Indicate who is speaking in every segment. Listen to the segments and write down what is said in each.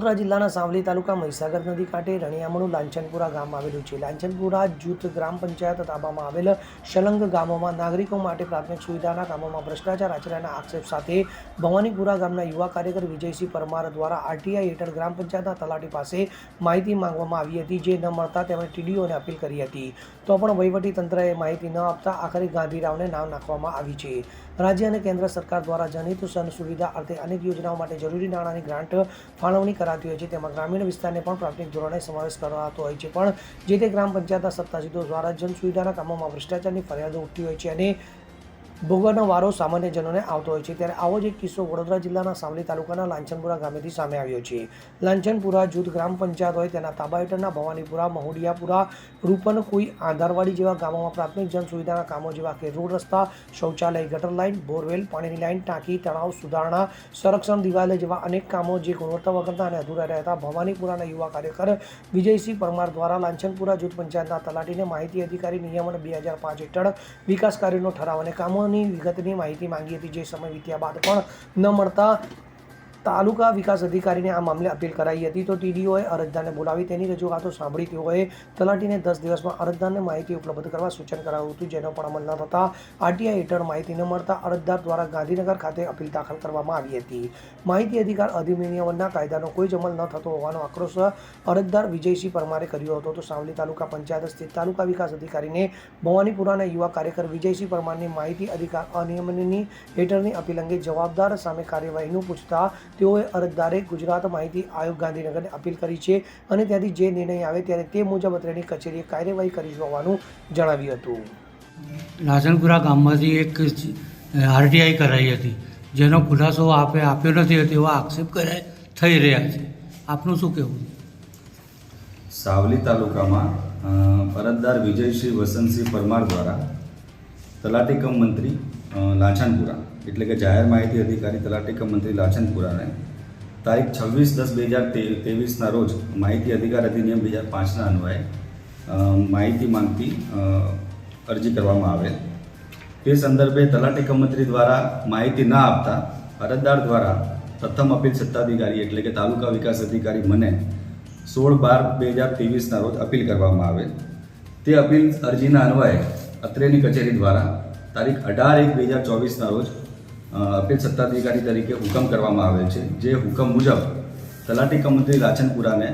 Speaker 1: વડોદરા જિલ્લાના સાવલી તાલુકા મહીસાગર નદી કાંઠે રણિયામણું લાંછનપુરા ગામ આવેલું છે. લાંછનપુરા જૂથ ગ્રામ પંચાયત તાબામાં આવેલ શલંગ ગામોમાં નાગરિકો માટે પ્રાથમિક સુવિધાના કામોમાં ભ્રષ્ટાચાર આચર્યાના આક્ષેપ સાથે ભવાનીપુરા ગામના યુવા કાર્યકર વિજયસિંહ પરમાર દ્વારા આરટીઆઈ હેઠળ ગ્રામ પંચાયતના તલાટી પાસે માહિતી માંગવામાં આવી હતી જે ન મળતા તેમણે ટીડીઓને અપીલ કરી હતી. તો પણ વહીવટી તંત્રએ માહિતી ન આપતા આખરે ગાંધીરાવને નામ નાખવામાં આવી છે. રાજ્ય અને કેન્દ્ર સરકાર દ્વારા જનહિત સન સુવિધા અર્થે અનેક યોજનાઓ માટે જરૂરી નાણાંની ગ્રાન્ટ ફાળવણી કરાતી હોય છે. તેમાં ગ્રામીણ વિસ્તારને પણ પ્રાથમિક ધોરણે સમાવેશ કરાતો હોય છે. પણ જે તે ગ્રામ પંચાયતના સત્તાધીશો દ્વારા જન સુવિધાના કામોમાં ભ્રષ્ટાચારની ફરિયાદો ઉઠતી હોય છે અને ભોગવવાનો વારો સામાન્ય જનોને આવતો હોય છે. ત્યારે આવો જ એક કિસ્સો વડોદરા જિલ્લાના સાવલી તાલુકાના લાંછનપુરા ગામેથી સામે આવ્યો છે. લાંછનપુરા જૂથ ગ્રામ પંચાયત હોય તેના તાબા હેઠળના ભવાનીપુરા, મહુડિયાપુરા રૂપનકુઈ આંધારવાડી જેવા ગામોમાં પ્રાથમિક જન સુવિધાના કામો જેવા કે રોડ રસ્તા, શૌચાલય, ગટર લાઇન, બોરવેલ, પાણીની લાઇન, ટાંકી, તળાવ સુધારણા, સંરક્ષણ દિવાલે જેવા અનેક કામો જે ગુણવત્તા વગરના અને અધૂરા રહેતા ભવાનીપુરાના યુવા કાર્યકર વિજયસિંહ પરમાર દ્વારા લાંછનપુરા જૂથ પંચાયતના તલાટીને માહિતી અધિકારી નિયમન બે હજાર પાંચ હેઠળ વિકાસ કાર્યોનો ઠરાવ અને કામોની વિગતની માહિતી માંગી હતી. જે સમય વીત્યા બાદ પણ ન મળતા તાલુકા વિકાસ અધિકારીને આ મામલે અપીલ કરાઈ હતી. તો ટીડીઓએ અરજદારને બોલાવી તેની રજૂઆતો સાંભળી તેઓએ તલાટીને દસ દિવસમાં અરજદારને માહિતી ઉપલબ્ધ કરવા સૂચન કરાવ્યું હતું, જેનો પણ અમલ ન થતાં આરટીઆઈ હેઠળ માહિતી ન મળતા અરજદાર દ્વારા ગાંધીનગર ખાતે અપીલ દાખલ કરવામાં આવી હતી. માહિતી અધિકાર અધિનિયમના કાયદાનો કોઈ જ અમલ ન થતો હોવાનો આક્રોશ અરજદાર વિજયસિંહ પરમારે કર્યો હતો. તો સાવલી તાલુકા પંચાયત સ્થિત તાલુકા વિકાસ અધિકારીને ભવાનીપુરાના યુવા કાર્યકર વિજયસિંહ પરમારની માહિતી અધિકાર અનિયમનની હેઠળની અપીલ અંગે જવાબદાર સામે કાર્યવાહીનું પૂછતા તેઓએ અરજદારે ગુજરાત માહિતી આયોગ ગાંધીનગરને અપીલ કરી છે અને ત્યાંથી જે નિર્ણય આવે ત્યારે તે મુજબ અત્રેની કચેરીએ કાર્યવાહી કરી હોવાનું જણાવ્યું હતું.
Speaker 2: લાસણપુરા ગામમાંથી એક આરટીઆઈ કરાઈ હતી. જેનો ખુલાસો આપે આપ્યો નથી તેવા આક્ષેપ કરે થઈ રહ્યા છે. આપનું શું કહેવું?
Speaker 3: સાવલી તાલુકામાં અરજદાર વિજયશ્રી વસંતસિંહ પરમાર દ્વારા તલાટીકમ મંત્રી લાછનપુરા. એટલે કે જાહેર માહિતી અધિકારી તલાટી મંત્રી લાછનપુરાને તારીખ છવ્વીસ દસ બે હજાર ત્રેવીસના રોજ માહિતી અધિકાર અધિનિયમ બે હજાર પાંચના અન્વયે માહિતી માંગતી અરજી કરવામાં આવેલ. તે સંદર્ભે તલાટી મંત્રી દ્વારા માહિતી ન આપતા અરજદાર દ્વારા પ્રથમ અપીલ સત્તાધિકારી એટલે કે તાલુકા વિકાસ અધિકારી મને સોળ બાર બે હજાર ત્રેવીસના રોજ અપીલ કરવામાં આવેલ. તે અપીલ અરજીના અન્વયે અત્રેની કચેરી દ્વારા તારીખ અઢાર એક બે હજાર ચોવીસના રોજ અપીલ સત્તાધિકારી તરીકે હુકમ કરવામાં આવેલ છે. જે હુકમ મુજબ તલાટી કમ મંત્રી લાછનપુરાને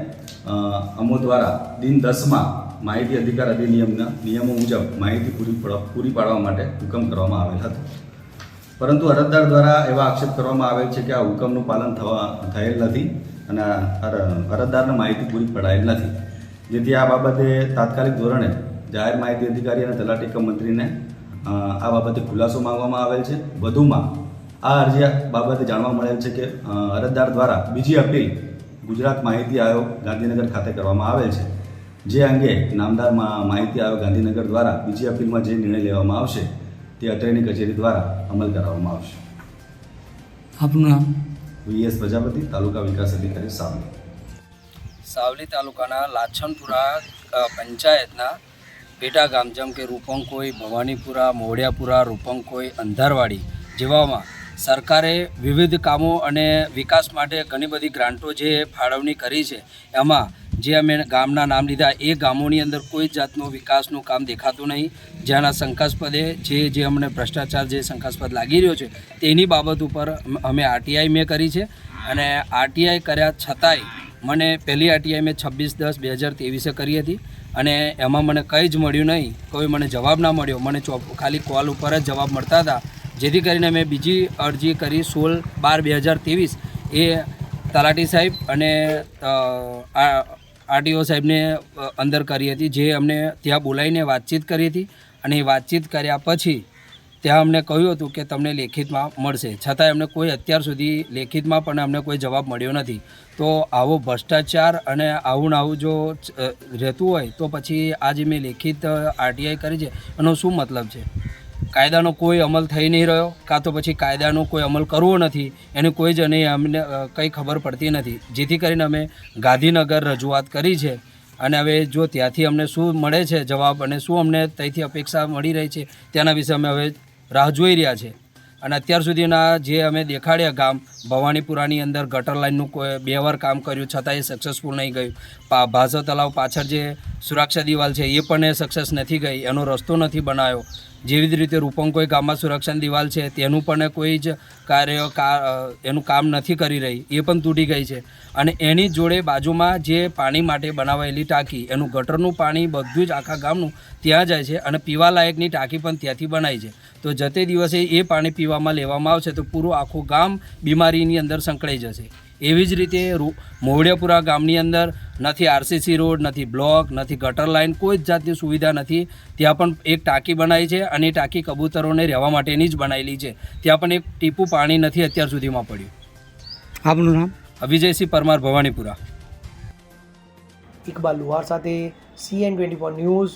Speaker 3: અમો દ્વારા દિન દસમાં માહિતી અધિકાર અધિનિયમના નિયમો મુજબ માહિતી પૂરી પૂરી પાડવા માટે હુકમ કરવામાં આવેલ હતો. પરંતુ અરજદાર દ્વારા એવા આક્ષેપ કરવામાં આવેલ છે કે આ હુકમનું પાલન થવા, થયેલ નથી અને અરજદારને માહિતી પૂરી પડાયેલ નથી. જેથી આ બાબતે તાત્કાલિક ધોરણે જાહેર માહિતી અધિકારી અને તલાટી કમ મંત્રીને આ બાબતે ખુલાસો માંગવામાં આવેલ છે. વધુમાં આ અરજી બાબતે જાણવા મળેલ છે કે અરજદાર દ્વારા બીજી અપીલ ગુજરાત માહિતી આયોગ ગાંધીનગર ખાતે કરવામાં આવેલ છે. જે અંગે નામદાર માહિતી આયોગ ગાંધીનગર દ્વારા બીજી અપીલમાં જે નિર્ણય લેવામાં આવશે તે અત્રેની કચેરી દ્વારા અમલ કરાવવામાં આવશે.
Speaker 2: આપનું નામ?
Speaker 3: વીએસ પ્રજાપતિ તાલુકા વિકાસ અધિકારી સાવલી.
Speaker 4: સાવલી તાલુકાના લાછનપુરા પંચાયતના પેટા ગામ જેમ કે રૂપંકોઈ ભવાનીપુરા મોડિયાપુરા રૂપંકોઈ અંધારવાડી જેવામાં સરકારે વિવિધ કામો અને વિકાસ માટે ઘણી બધી ગ્રાન્ટો જે ફાળવણી કરી છે, એમાં જે અમે ગામના નામ લીધા, એ ગામોની અંદર કોઈ જાતનું વિકાસનું કામ દેખાતું નહીં. જેના શંકાસ્પદે જે જે અમને ભ્રષ્ટાચાર જે શંકાસ્પદ લાગી રહ્યો છે, તેની બાબત ઉપર અમે આરટીઆઈ મેં કરી છે. અને આરટીઆઈ કર્યા છતાંય મને પહેલી આરટીઆઈ મેં છવ્વીસ દસ બે હજાર ત્રેવીસે કરી હતી. અને એમાં મને કંઈ જ મળ્યું નહીં. કોઈ મને જવાબ ના મળ્યો. મને ચોપ, ખાલી કોલ ઉપર જ જવાબ મળતા હતા. જેથી કરીને મેં બીજી અરજી કરી સોળ બાર બે હજાર ત્રેવીસ. એ તલાટી સાહેબ અને આરટીઓ સાહેબને અંદર કરી હતી, જે અમને ત્યાં બોલાવીને વાતચીત કરી હતી અને એ વાતચીત કર્યા પછી ત્યાં અમને કહ્યું હતું કે તમને લેખિતમાં મળશે. છતાંય અમને કોઈ અત્યાર સુધી લેખિતમાં પણ અમને કોઈ જવાબ મળ્યો નથી. તો આવો ભ્રષ્ટાચાર અને આવું ને આવું જો રહેતું હોય તો પછી આજે મેં લેખિત આરટીઆઈ કરી છે, એનો શું મતલબ છે? કાયદાનો કોઈ અમલ થઈ નહીં રહ્યો, કાં તો પછી કાયદાનો કોઈ અમલ કરવો નથી, એની કોઈ જ નહીં અમને કંઈ ખબર પડતી નથી. જેથી કરીને અમે ગાંધીનગર રજૂઆત કરી છે અને હવે જો ત્યાંથી અમને શું મળે છે જવાબ અને શું અમને ત્યાંથી અપેક્ષા મળી રહી છે, તેના વિશે અમે હવે રાહ જોઈ રહ્યા છે. અને અત્યાર સુધીના જે અમે દેખાડ્યા ગામ, ભવાનીપુરાની અંદર ગટર લાઇનનું કોઈ બે વાર કામ કર્યું, છતાં એ સક્સેસફુલ નહીં ગયું. ભાસો તલાવ પાછળ જે સુરક્ષા દિવાલ છે, એ પણ એ સક્સેસ નથી ગઈ, એનો રસ્તો નથી બનાવ્યો. જેવી જ રીતે રૂપંકોઈ ગામમાં સુરક્ષાની દિવાલ છે, તેનું પણ કોઈ જ કાર્ય એનું કામ નથી કરી રહી, એ પણ તૂટી ગઈ છે. અને એની જોડે બાજુમાં જે પાણી માટે બનાવાયેલી ટાંકી, એનું ગટરનું પાણી બધું જ આખા ગામનું ત્યાં જાય છે અને પીવા લાયકની ટાંકી પણ ત્યાંથી બનાવી છે. તો જતે દિવસે એ પાણી પીવામાં લેવામાં આવશે તો પૂરું આખું ગામ બીમારીની અંદર સંકળાઈ જશે. એવી જ રીતે મોવડિયાપુરા ગામની અંદર નથી આરસીસી રોડ નથી બ્લોક નથી ગટર લાઇન કોઈ જ જાતની સુવિધા નથી. ત્યાં પણ એક ટાંકી બનાવી છે અને એ ટાંકી કબૂતરોને રહેવા માટેની જ બનાવેલી છે. ત્યાં પણ એક ટીપું પાણી નથી અત્યાર સુધીમાં પડ્યું.
Speaker 2: આપનું નામ?
Speaker 4: વિજયસિંહ પરમાર ભવાનીપુરા.
Speaker 1: ઇકબાલ લુહાર સાથે CN twenty four news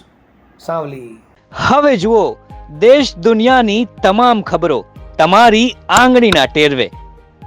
Speaker 1: Savli.
Speaker 5: હવે જુઓ દેશ દુનિયાની તમામ ખબરો તમારી આંગળીના ટેરવે.